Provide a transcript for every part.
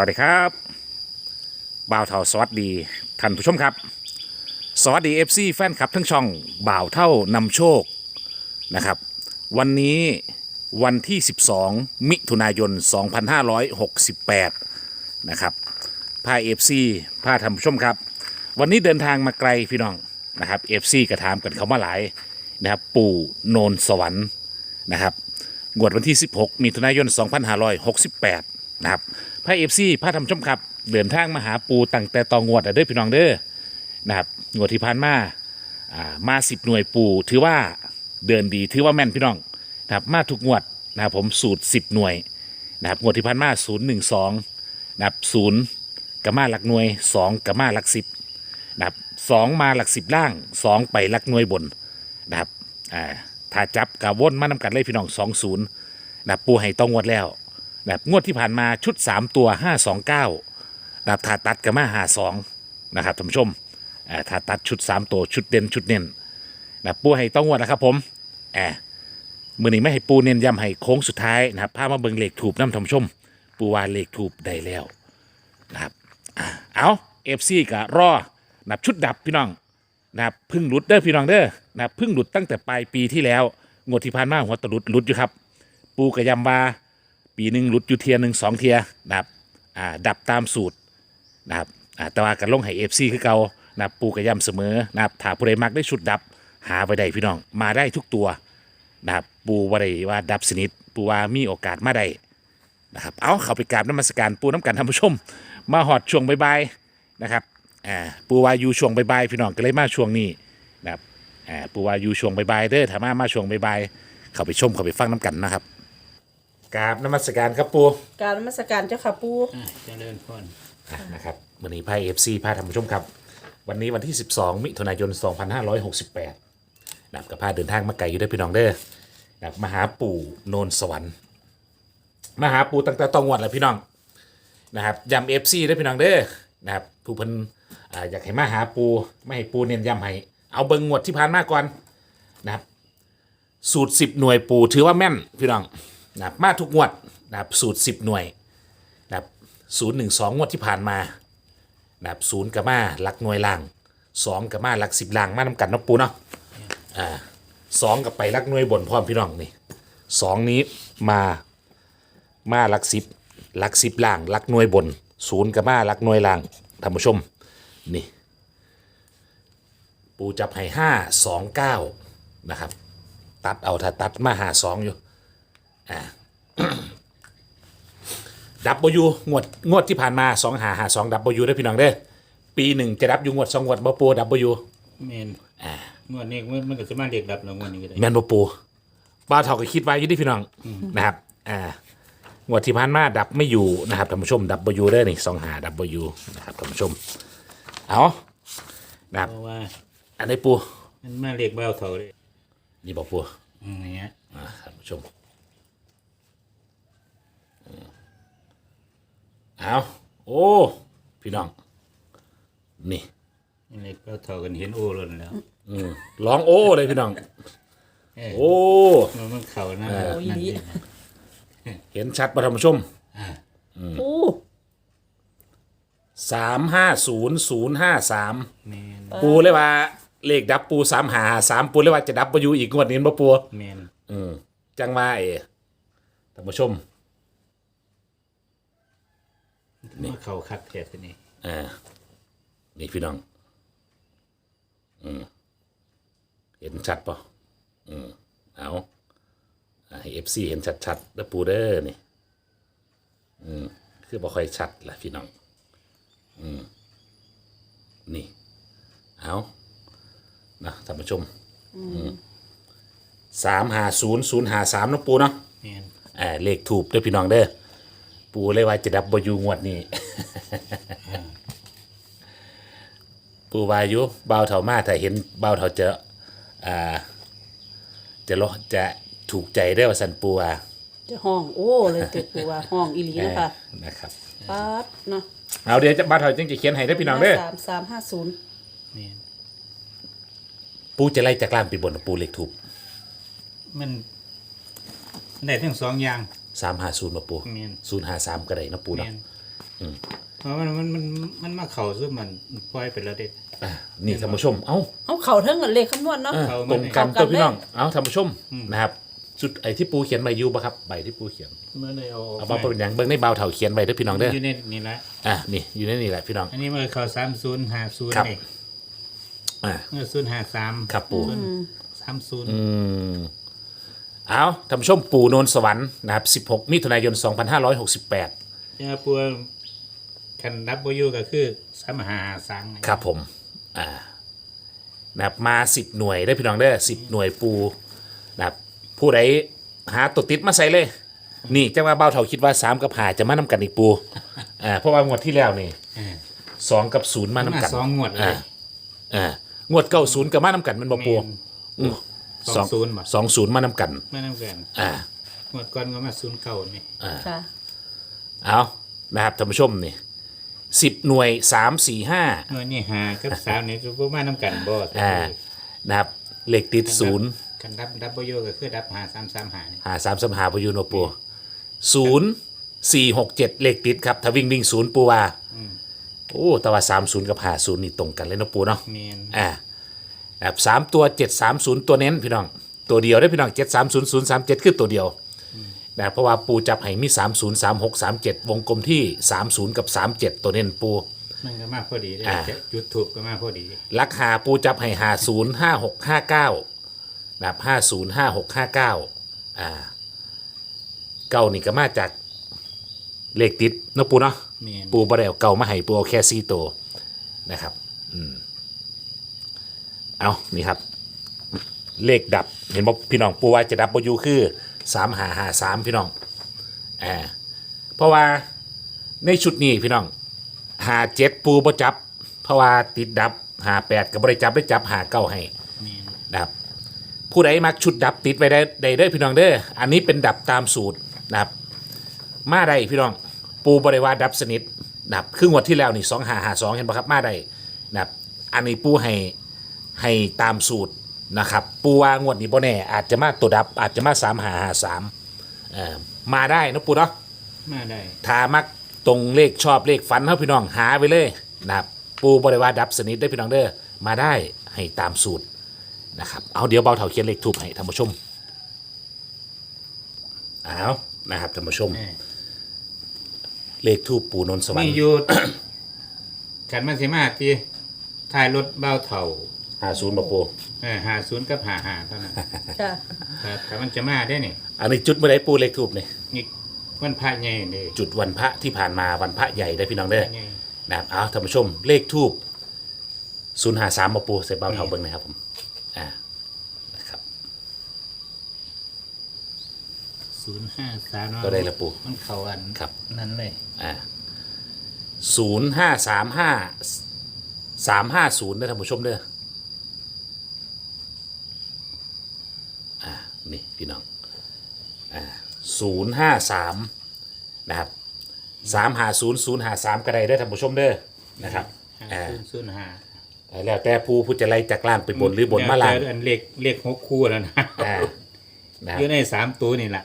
วัสดีครับบ่าวเท่าสวัสดีท่านผู้ชมครับ สวัสดี FC แฟนคลับทั้งช่องบ่าวเท่านำโชคนะครับ วันนี้วันที่ 12 มิถุนายน 2568 นะครับพา FC พาท่านผู้ชมครับ วันนี้เดินทางมาไกลพี่น้องนะครับ FC กระถามกันเขามาหลายนะครับปู่โนนสวรรค์นะครับงวดวันที่ 16 มิถุนายน 2568 นะครับ พระเอฟซีพระธรรมชมครับเดินทางมาหาปูตั้งแต่ตองวดเด้อพี่น้องเด้อนะครับงวดที่ผ่านมาอ่ามา10หน่วยปูถือว่าเดินดีถือว่าแม่นพี่น้องนะครับมาทุกงวดนะครับผมสูตร10หน่วยนะครับงวดที่ผ่านมา0 1 2นะครับ0กับมาหลักหน่วย2กับมาหลัก10นะครับ2มาหลัก10ล่าง2ไปหลักหน่วยบนนะครับอ่าถ้าจับกับวนมานำกันเลยพี่น้อง20นะครับปูให้ต้องงวดแล้ว นะครับงวดที่ผ่านมาชุด 3 ตัว 529นะครับถาตัดกับมาหา2นะครับท่านผู้ชมอ่าถ้าตัดชุด 3 ตัวชุดเด่นชุดเน้นนะครับปูให้ต้องงวดนะครับผมแอบมือนี้ไม่ให้ปูเน้นย้ำให้โค้งสุดท้ายนะครับพามาเบิงเหลขถูกน้ำท่านผู้ชม ปูวาเลขถูกได้แล้วนะครับเอาเอฟซีกับรอนับชุดดับพี่น้องนะครับพึ่งหลุดเด้อพี่น้องเด้อนะครับพึ่งหลุดตั้งแต่ปลายปีที่แล้วงวดที่ผ่านมาหัวตะลุดหลุดอยู่ครับ ปูกระยำบา ปีหนึ่งหลุดอยู่เทียหนึ่งสองเทียนะครับอ่าดับตามสูตรนะครับอ่าแต่ว่ากันลงให้เอฟซีคือเก่านะครับปูกระยำเสมอนะครับถ้าผู้ใดมักได้ชุดดับหาไปได้พี่น้องมาได้ทุกตัวนะครับปูว่าได้ว่าดับสนิทปูว่ามีโอกาสมาได้นะครับเอาเข้าไปกราบน้ำมัสการปูน้ำกันท่านผู้ชม มาหอดช่วงบายๆนะครับอ่าปูวาอยูช่วงบายๆพี่น้องก็เลยมาช่วงนี้นะครับอ่าปูวาอยูช่วงบายๆเด้อถ้ามามาช่วงบายๆเข้าไปชมเข้าไปฟังน้ำกันนะครับ กราบนมัสการครับปูกรารนมัสการเจ้าค่ะปูอะเจริญพรอะนะครับวันนี้ไพ่เอฟซีพาท่านผู้ชมครับ วันนี้วันที่ 12 มิถุนายน 2568นะครับกับพาเดินทางมาไกลอยู่เด้อพี่น้องเด้อนะครับมาหาปู่โนนสวรรค์มาหาปู่ตั้งแต่ตองวันแล้วพี่น้องนะครับยำเอฟซีได้อพี่น้องเด้อนะครับผู้เพิ่นอ่าอยากให้มาหาปูไม่ให้ปูเน้นย้ำให้เอาเบิงงวดที่ผ่านมาก่อนนะครับสูตร 10 หน่วยปูถือว่าแม่นพี่น้อง นะครับมาทุกงวดนะครับสูตร 10 หน่วยนะครับศูนย์หนึ่งสองงวดที่ผ่านมานะครับศูนย์กับมาหลักหน่วยล่างสองกับมาหลักสิบล่างมานำกันเนาะปูเนาะอ่าสองกับไปหลักหน่วยบนพร้อมพี่น้องนี่สองนี้มามาหลักสิบหลักสิบล่างหลักหน่วยบนศูนย์กับมาหลักหน่วยล่างท่านผู้ชมนี่ปูจับให้ห้าสองเก้านะครับ ตัดเอาถ้าตัดมาหาสองอยู่ อ่าดับเบิลยูงวดงวดที่ผ่านมาสองหาหาสองดับเบิลยูได้อพี่น้องเด้อปีหนึ่งจะดับอยู่งวดสองงวดบ่ปูดับเบิลยูเมนงวดนี้มันมันก็จะมาเด็กดับแล้วงวดนี้ก็ได้แมนบ่ปูบ้าวเท่าก็คิดไว้อยู่ที่พี่น้องนะครับอ่างวดที่ผ่านมาดับไม่อยู่นะครับท่านผู้ชมดับเบิลยูได้อนี่สองหาดับเบิลยูนะครับท่านผู้ชมเอานะครับเพราะว่าอันนี้ปูมันมาเรียกเบ้าเท่าเลยนี่บอกปูอืมอย่างเงี้ย อ่าท่านผู้ชมอืม เอาโอ้ พี่น้อง นี่มันเรียกเบ้าเท่ากันเห็นโอ้ล้นแล้วอืมร้องโอ้เลยพี่น้อง เออโอ้ มันมันเข่านะโอ้ยนั่นดีเองเห็นชัดประท่านผู้ชมปูสามห้าศูนย์ศูนย์ห้าสามเมนปูเลยว่า เลขดับปูสามหาสามปูเลยว่าจะดับไปอยู่อีกงวดนี้บ่ปูเมนอืมจังว่าเอท่านผู้ชม มาเข่าคักแท้ทีนี้อ่านี่พี่น้อง อืมเห็นชัดปะอืมเอาอ่าให้เอฟซีเห็นชัดๆแล้วปูเด้อนี่ อืม คือบ่ค่อยชัดละพี่น้อง อืม นี่ เอานะท่านผู้ชมสามหาศูนย์ศูนย์หาสามนะปูเนาะเมนอ่าเลขถูกเด้อพี่น้องเด้อ ปูเลยว่าจะดับเบอยูงวดนี้ ปูวาอยุเบาวเถามาถ้าเห็นเบาวเถาจะอ่าจะรอจะถูกใจได้อว่าสันปูว่าจะห้องโอ้เลยเต็ปูว่าห้องอีหลีนะคะนะครับป๊าดเนาะเอาเดี๋ยวจะบาวเถาจึงจะเขียนให้ได้อพี่น้องเด้อสามสามห้าศูนย์เมนปูจะไล่จากล่างไปบนปูเลขถูกมันได้ทั้งสองอย่าง สามหาศูนย์มาปูเมนศูนย์หาสามก็ได้นะปูเมเนาะนเพราะมันมันมันมันมาเข่าซึ่งมันปล่อยไปแล้วเด็ดอ่านี่ท่านผู้ชม เอ้า เอาเข่าเทิงกันเลขคำนวณเนาะเออเอาตมารงกันเอากันตัวพี่น้องเลยเอาท่านผู้ชมนะครับจุดไอ้ที่ปูเขียนใบยูปะครับใบที่ปูเขียนเมื่อเลยเอาเอามาเป็นอย่างเบิ้งในเบาเถาเขียนใบเด้อพี่น้องเด้ออยู่ในนี่ละอะนี่อยู่ในนี่แหละพี่น้อง อันนี้มันเข่าสามศูนย์ห้าศูนย์ครับ นี่อ่าเมื่อศูนย์ห้าสามครับปูสามศูนย์อืม เอาท่านผู้ชมปูโนนสวรรค์นะครับ 16 มิถุนายน 2568 ยาปัวคันดับเบิลยูก็คือสามหาสังครับผม อ่า นะครับ มา 10 หน่วยได้อพี่น้องได้อ10 หน่วยปูนะครับ ผู้ใดหาตัวติดมาใส่เลย นี่จังว่าเบ้าเถาคิดว่า 3 กับหาจะมานำกันอีกปู อ่า เพราะว่างวดที่แล้วนี่อ่าสองกับศูนย์มานำมากัน สองงวดเลอ่า ยอ่างวดเก้าศูนย์กับมานำกันมันบ่ปูแม่น สองศูนย์บ่สองศูนย์มานำกัน ไม่น้ำกันอ่างวดก่อนก็มาศูนย์เก่านี่ค่ะ เอานะครับท่านผู้ชมนี่สิบหน่วยสามสี่ห้างวดนี้หากับสามนี่จะพวกมาน้ำกันบ่อ่านะครับเลขติดศูนย์คันดับดับเบิลยูก็คือดับหาสามสามหานี่หาสามสมหาพยูนโอปูศูนย์สี่หกเจ็ดเลขติดครับ ถ้าวิ่งวิ่งศูนย์ปูว่าโอ้แต่ว่าสามศูนย์กับหาศูนย์นี่ตรงกันเลยเนาะปูเนาะเมนอ่า นะครับสามตัวเจ็ดสามศูนย์ตัวเน้นพี่น้อง ตัวเดียวได้พี่น้องเจ็ดสามศูนย์ศูนย์สามเจ็ดคือตัวเดียวนะครับเพราะว่าปูจับให้มีสามศูนย์สามหกสามเจ็ดวงกลมที่สามศูนย์กับสามเจ็ดตัวเน้นปู มันก็มาพอดีเลยอ่า จุดถูกก็มาพอดี ลักหาปูจับให้หาศูนย์ห้าหกห้าเก้านะครับห้าศูนย์ห้าหกห้าเก้าอ่าเก้านี่ก็มาจากเลขติดเนาะปูเนาะเมนปูบะเดเอาเก่ามาให้ปูเอาแค่ซีตัวนะครับ อืม เอานี่ครับ เลขดับเห็นบอกพี่น้องปูว่าจะดับบอยูคือสามหาหาสามพี่น้องอ่าเพราะว่าในชุดนี้พี่น้องหาเจ็ดปูบ่จับ เพราะว่าติดดับหาแปดกับบริจับได้จับหาเก้าให้เมนนะครับผู้ใดมักชุดดับติดไว้ได้ได้เด้อพี่น้องเด้ออันนี้เป็นดับตามสูตรนะครับ มาได้พี่น้องปูบริวารดับสนิทนะครับครึ่งวันที่แล้วนี่สองหาหาสองเห็นปะครับมาได้นะครับอันนี้ปูให้ ให้ตามสูตรนะครับ ปูว่างวดนี้บ่แน่ อาจจะมาตัวดับ อาจจะมาสามหาหาสามเอ่อมาได้นะปูเนาะมาได้ถ้ามักตรงเลขชอบเลขฝันเฮาพี่น้องหาไปเลยนะครับ ปูบริวารดับสนิทได้อพี่น้องเด้อมาได้ให้ตามสูตรนะครับ เอาเดี๋ยวเบาเถาเขียนเลขทูบให้ท่านผู้ชมเอานะครับท่านผู้ชมเออเลขทูบปูนนท์สวรรมีค์อยู่ขันมันสิมาที่ท้ายรถเบ้าเถ่า หาศูนย์บปูเออหาศูนย์กับหาหาเท่านั้นค่ะครับแต่มันจะมาได้นี่อันนี้จุดเมื่อไรปูเลขทูบนี่นี่วันพระใหญ่เด้จุดวันพระที่ผ่านมาวันพระใหญ่ได้อพี่น้องเด้อใหญ่นะครับเอาท่านผู้ชมเลขทูบศูนย์หาสามบปูใส่เบาเถาเบิ้งนะครับผมอ่านะครับ ศูนย์ห้าสามก็ได้ละปูมันเข้าอันครับ นั้นเลยอ่าศูนย์ห้าสามห้าสามห้าศูนย์นะท่านผู้ชมเด้ออ่านี่พี่น้องอ่า ศูนย์ห้าสามนะครับสามหาศูนย์ศูนย์หาสามก็ได้ได้อท่านผู้ชมเด้อนะครับห้าอ่าศูนย์ศูนย์ห้าแล้วแต่ผู้ผู้จะไล่จากล่างไปบนหรือบนมาล่างแต่อันเลขเลขหกคู่แล้วนะอ่านะคอรับยู่ในสามตัวนี่แหละ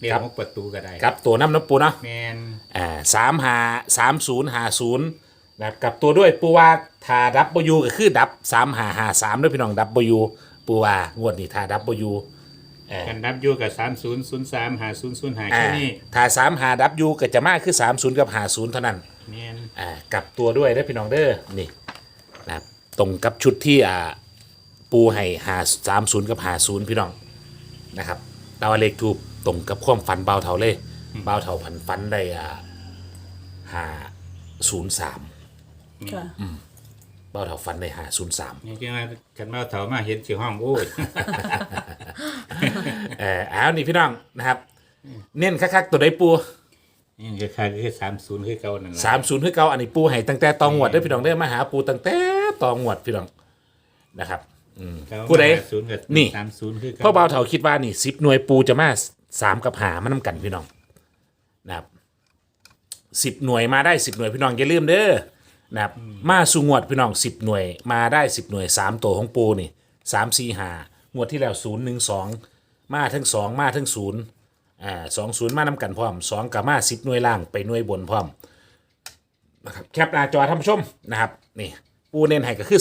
เลขครับหกประตูก็ได้ครับตัวน้ำน้ำปูเนาะ แมนอ่าสามหาสามศูนย์หาศูนย์นะครับกับตัวด้วยปูว่าทาดับเบิลยูก็คือดับสามหาหาสามด้วยพี่น้องดับเบิลยูปูว่างวดนี้ทาดับเบิลยู อ่ากันดับอยู่กับสามศูนย์ศูนย์สามหาศูนย์ศูนย์หาอ่าแค่นี้ทาสามหาดับยูก็จะมากคือสามศูนย์กับหาศูนย์เท่านั้นแมนอ่ากับตัวด้วยได้อพี่น้องเด้อนี่นะครับตรงกับชุดที่อ่าปูให้หาสามศูนย์กับหาศูนย์พี่น้องนะครับดาวาเลขทูบตรงกับความฝันเบาเท่าเลยเบาเท่าพันฟันได้อ่าหาศูนย์สามค่ะ เบาเท่าฟันได้หาศูนย์สามนี่จึงว่ากันมาเถามาเห็นสิห้องโอ้ยเอออ้าวนี่พี่น้องนะครับ เน้นคักๆตัวใดปูนี่คือค่าคือสามศูนย์คือเก่านั่นแหละสามศูนย์คือเก่าอันนี้ปูให้ตั้งแต่ตองหวดได้อพี่น้องได้อมาหาปูตั้งแต่ตองหวดพี่น้องนะครับเก่าผู้ใด ศูนย์กับนี่ สามศูนย์คือพ่อเบาเถาคิดว่านี่สิบหน่วยปูจะมาสามกับหามันนำกันพี่น้องนะครับสิบหน่วยมาได้สิบหน่วยพี่น้องอย่าลืมเด้อ นะครับมาสู่งวดพี่น้องสิบหน่วยมาได้สิบหน่วยสามตัวของปูนี่สามสี่หางวดที่แล้วศูนย์หนึ่งสองมาทั้งสองมาทั้งศูนย์อ่าสองศูนย์มานำกันพร้อมสองกับมาสิบหน่วยล่างไปหน่วยบนพร้อมนะครับแคปหน้าจอท่านผู้ชมนะครับนี่ปูเน้นให้ก็คือ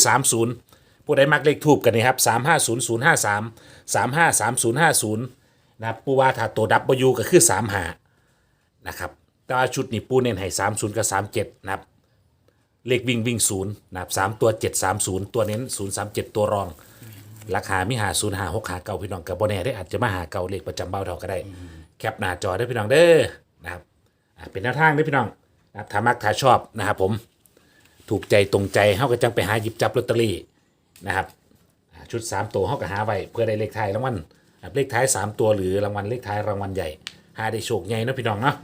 30ผู้ใดมักเลขทูบกันนี่ครับ350053 353050นะครับปูว่าถ้าตัวดับเบิลยูก็คือ35นะครับแต่ว่าชุดนี้ปูเน้นให้30กับ37นะครับ เลขวิ่งวิ่งศูนย์นะครับสามตัว730ตัวเน้น037ตัวรองราคามีหาศูนย์หาหกหาเก่าพี่น้องกับโบแน่ได้อาจจะมาหาเก่าเลขประจำเบ้าเท่าก็ได้ แคปหน้าจอได้พี่น้องเด้อนะครับอ่าเป็นแนวทางเด้พี่น้องนะครับถ้ามักถ้าชอบนะครับผมถูกใจตรงใจเฮาก็จังไปหาหยิบจับลอตเตอรี่นะครับอ่าชุด 3 ตัวเฮาก็หาไว้เพื่อได้เลขท้ายรางวัลนะเลขท้าย 3 ตัวหรือรางวัลเลขท้ายรางวัลใหญ่หาได้โชคใหญ่เนาะพี่น้องเนาะ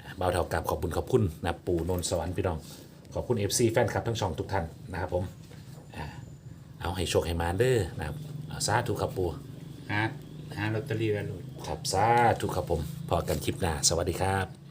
อ่าเบาเท่ากับขอบคุณขอบคุณนะปู่นนท์สวรรค์พี่น้อง ขอบคุณ FC แฟนคลับทั้งช่องทุกท่านนะครับผมเอาให้โชคให้มาเด้อนะครับเอาสาธุครับปูหาหาลอตเตอรี่ไว้เลยครับสาธุครับผมพอกันคลิปหน้าสวัสดีครับ